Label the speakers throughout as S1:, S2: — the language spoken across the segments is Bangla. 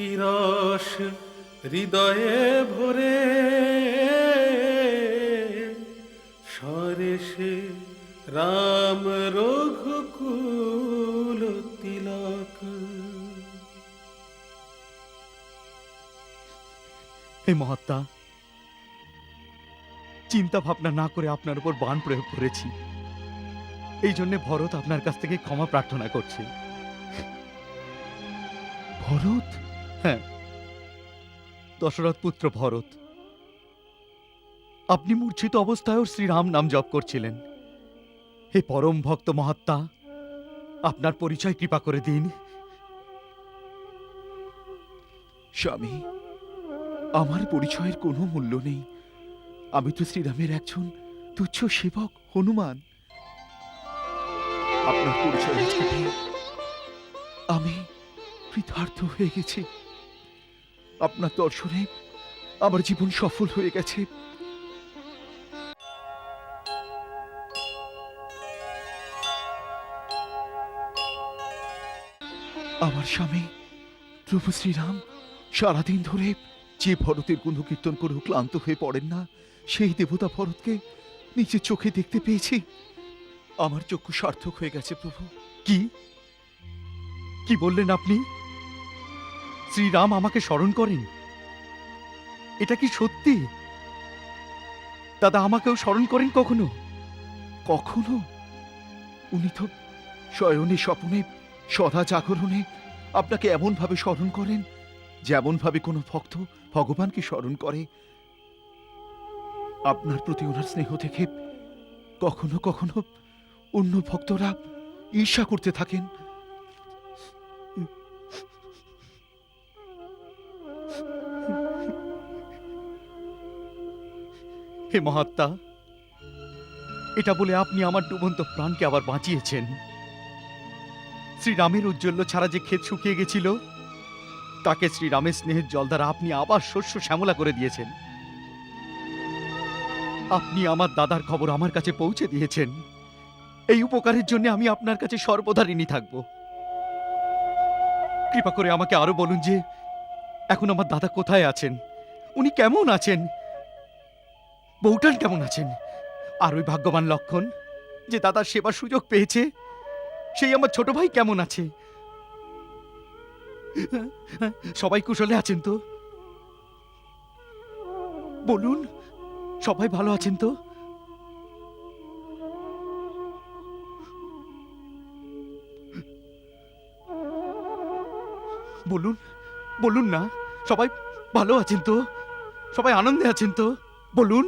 S1: ভক্তিরস হৃদয়ে ভরে সরেশে রাম রঘুকুল তিলক।
S2: হে মহাত্মা চিন্তা ভাবনা না করে আপনার উপর বান প্রয়োগ করেছি। এই জন্য ভরত আপনার কাছ থেকে ক্ষমা প্রার্থনা করছে। ভরত? হ্যাঁ। দশরথ পুত্র ভরত, আপনি মূর্ছিত অবস্থায়ও শ্রীরাম নাম জপ করছিলেন। হে পরম ভক্ত মহাত্মা, আপনার পরিচয় কৃপা করে দিন। স্বামী, আমার পরিচয়ের কোনো মূল্য নেই। আমি তো শ্রীরামের একজন তুচ্ছ সেবক, হনুমান। আপনার পরিচয় আমি কৃতার্থ হয়ে গেছি। আপনার দর্শনে আমার জীবন সফল হয়ে গেছে। আমার স্বামী প্রভু শ্রীরাম সারাদিন ধরে যে ভরতের গুণকীর্তন করেও ক্লান্ত হয়ে পড়েন না, সেই দেবতা ভরতকে নিজের চোখে দেখতে পেয়েছি। আমার চক্ষু সার্থক হয়ে গেছে প্রভু। কি? কি বললেন আপনি? শ্রীরাম আমাকে স্মরণ করেন। এটা কি সত্যি? দাদা আমাকেও স্মরণ করেন কখনো? কখনো? উনি তো শয়নে স্বপ্নে, সদা জাগরণে আপনাকে এমনভাবে স্মরণ করেন, যেমনভাবে কোনো ভক্ত ভগবানকে স্মরণ করে। আপনার প্রতি ওনার স্নেহ দেখে কখনো কখনো অন্য ভক্তরা ঈর্ষা করতে থাকেন। হে মহাত্মা, এটা বলে আপনি আমার ডুবন্ত প্রাণকে আবার বাঁচিয়েছেন। শ্রীরামের উজ্জ্বল্য ছাড়া যে ক্ষেত শুকিয়ে গেছিল, তাকে শ্রীরামের স্নেহের জল দ্বারা আপনি আবার শস্য শ্যামলা করে দিয়েছেন। আপনি আমার দাদার খবর আমার কাছে পৌঁছে দিয়েছেন। এই উপকারের জন্য আমি আপনার কাছে সর্বদা ঋণী থাকব। কৃপা করে আমাকে আরও বলুন যে, এখন আমার দাদা কোথায় আছেন? উনি কেমন আছেন? বউটান কেমন আছেন? আর ওই ভাগ্যবান লক্ষণ যে দাদার সেবার সুযোগ পেয়েছে, সেই আমার ছোট ভাই কেমন আছে? সবাই কুশলে আছেন তো? বলুন, সবাই ভালো আছেন তো? বলুন বলুন না, সবাই ভালো আছেন তো? সবাই আনন্দে আছেন তো? বলুন।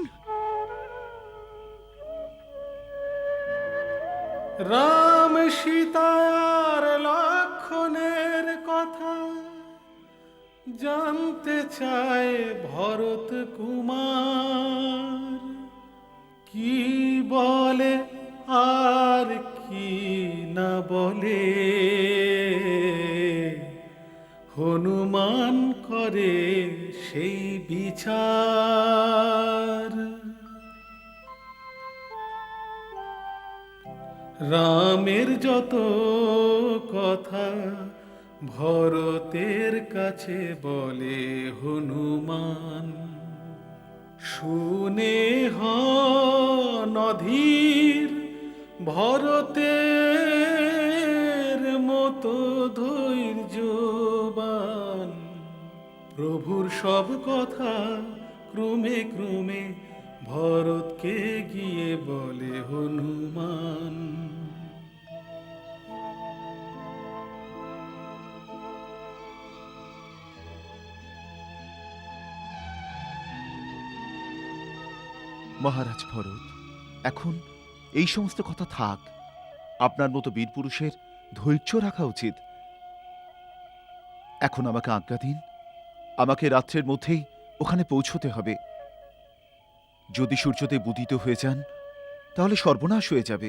S1: রাম সীতার লক্ষণের কথা জানতে চায় ভরত কুমার। কি বলে আর কি না বলে? হনুমান করে সেই বিচার। রামের যত কথা ভরতের কাছে বলে হনুমান। শুনে নধীর ভরতের মতো ধৈর্যবান প্রভুর সব কথা ক্রমে ক্রমে ভরতকে গিয়ে বলে হনুমান।
S3: মহারাজ ভরত, এখন এই সমস্ত কথা থাক। আপনার মতো বীর পুরুষের ধৈর্য রাখা উচিত। এখন আমাকে আজ্ঞা দিন, আমাকে রাত্রের মধ্যেই ওখানে পৌঁছতে হবে। যদি সূর্যদেব উদিত হয়ে যান, তাহলে সর্বনাশ হয়ে যাবে।